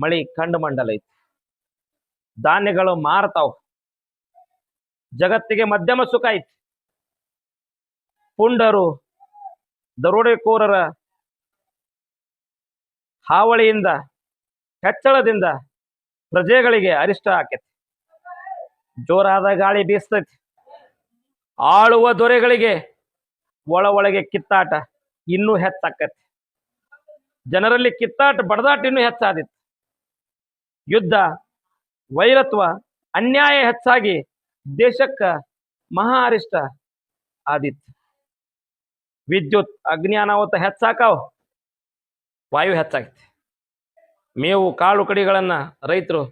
ಮಳಿ ಕಂಡು ಮಂಡಲ ಐತಿ. ಧಾನ್ಯಗಳು ಮಾರ್ತಾವ. ಜಗತ್ತಿಗೆ ಮಧ್ಯಮ ಸುಖ ಐತಿ. ಪುಂಡರು, ದರೋಡೆಕೋರರ ಹಾವಳಿಯಿಂದ, ಹೆಚ್ಚಳದಿಂದ ಪ್ರಜೆಗಳಿಗೆ ಅರಿಷ್ಟ ಆಕೈತಿ. ಜೋರಾದ ಗಾಳಿ ಬೀಸ್ತೈತಿ. ಆಳುವ ದೊರೆಗಳಿಗೆ ಒಳ ಒಳಗೆ ಕಿತ್ತಾಟ ಇನ್ನೂ ಹೆಚ್ಚಾಕತಿ. ಜನರಲ್ಲಿ ಕಿತ್ತಾಟ, ಬಡದಾಟ ಇನ್ನೂ ಹೆಚ್ಚಾದಿತ್ತು ಯುದ್ಧ, ವೈರತ್ವ, ಅನ್ಯಾಯ ಹೆಚ್ಚಾಗಿ ದೇಶಕ್ಕ ಮಹಾ ಅರಿಷ್ಟ ಆದಿತ್ತು ವಿದ್ಯುತ್ ಅಗ್ನಿ ಅನಾಹುತ ಹೆಚ್ಚಾಕಾವ್, ವಾಯು ಹೆಚ್ಚಾಗೈತಿ. ಮೇವು, ಕಾಳು ಕಡಿಗಳನ್ನ ರೈತರು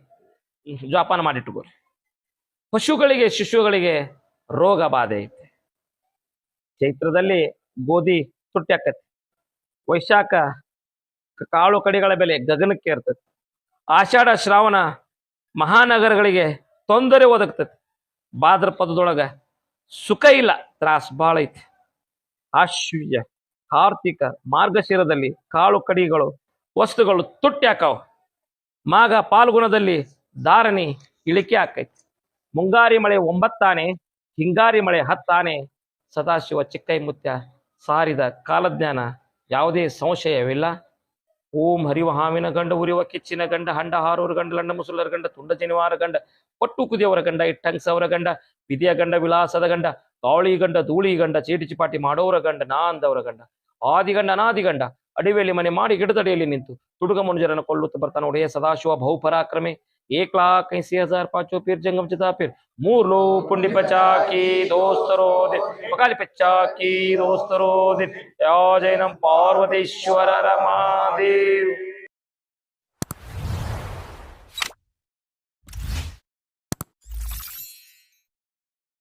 ಜೋಪಾನ ಮಾಡಿಟ್ಟುಕೋರಿ. ಪಶುಗಳಿಗೆ, ಶಿಶುಗಳಿಗೆ ರೋಗ ಬಾಧೆ ಐತೆ. ಚೈತ್ರದಲ್ಲಿ ಗೋಧಿ ತುಟ್ಟಿ ಆಕತಿ. ವೈಶಾಖ, ಕಾಳು ಕಡಿಗಳ ಬೆಲೆ ಗಗನಕ್ಕೆ ಇರ್ತೈತಿ ಆಷಾಢ ಶ್ರಾವಣ ಮಹಾನಗರಗಳಿಗೆ ತೊಂದರೆ ಒದಗ್ತೈತಿ ಭಾದ್ರಪದದೊಳಗ ಸುಖ ಇಲ್ಲ, ತ್ರಾಸ್ ಭಾಳ ಐತಿ. ಆಶ್ವರ್ಯ ಕಾರ್ತಿಕ ಮಾರ್ಗಶಿರದಲ್ಲಿ ಕಾಳು ಕಡಿಗಳು, ವಸ್ತುಗಳು ತುಟ್ಟಿ ಹಾಕಾವ. ಮಾಘ ಪಾಲ್ಗುಣದಲ್ಲಿ ಧಾರಣಿ ಇಳಿಕೆ ಆಕೈತಿ. ಮುಂಗಾರಿ ಮಳೆ ಒಂಬತ್ತಾನೆ, ಹಿಂಗಾರಿ ಮಳೆ ಹತ್ತಾನೆ, ಸದಾಶಿವ ಚಿಕ್ಕೈಮುತ್ಯ ಸಾರಿದ ಕಾಲಜ್ಞಾನ ಯಾವುದೇ ಸಂಶಯವಿಲ್ಲ. ಓಂ ಹರಿವ ಹಾವಿನ ಗಂಡ, ಉರಿವ ಕಿಚ್ಚಿನ ಗಂಡ, ಹಂಡ ಹಾರೋರ ಗಂಡ, ಲಂಡ ಮುಸುಲರ ಗಂಡ, ತುಂಡ ಜನಿವಾರ ಗಂಡ ಪಟ್ಟು ಕುದಿಯವರ ಗಂಡ, ಇಟ್ಟಂಗ್ಸವರ ಗಂಡ ವಿಧಿಯ ಗಂಡ ವಿಲಾಸದ ಗಂಡ ಕಾವಳಿ ಗಂಡ, ಧೂಳಿ ಗಂಡ, ಚೀಟಿ ಚಿಪಾಟಿ ಮಾಡೋರ ಗಂಡ, ನಾ ಅಂದವರ ಗಂಡ ಆದಿಗಂಡ ಅನಾದಿಗಂಡ ಅಡಿವೆಯಲ್ಲಿ ಮನೆ ಮಾಡಿ ಗಿಡದಡಿಯಲ್ಲಿ ನಿಂತು ತುಡುಗ ಮನುಜರನ್ನು ಕೊಲ್ಲುತ್ತಾ ಬರ್ತಾನೆ ಒಡೆಯ ಸದಾಶಿವ ಬಹುಪರಾಕ್ರಮೆ एक लाख ऐसी हजार पांचों फिर जंगम जता फिर मूर लो पुंडी पचा की दोस्तरो दे बकाली पच्चा की दोस्तरो दे जय नम पार्वतीश्वर रमादेव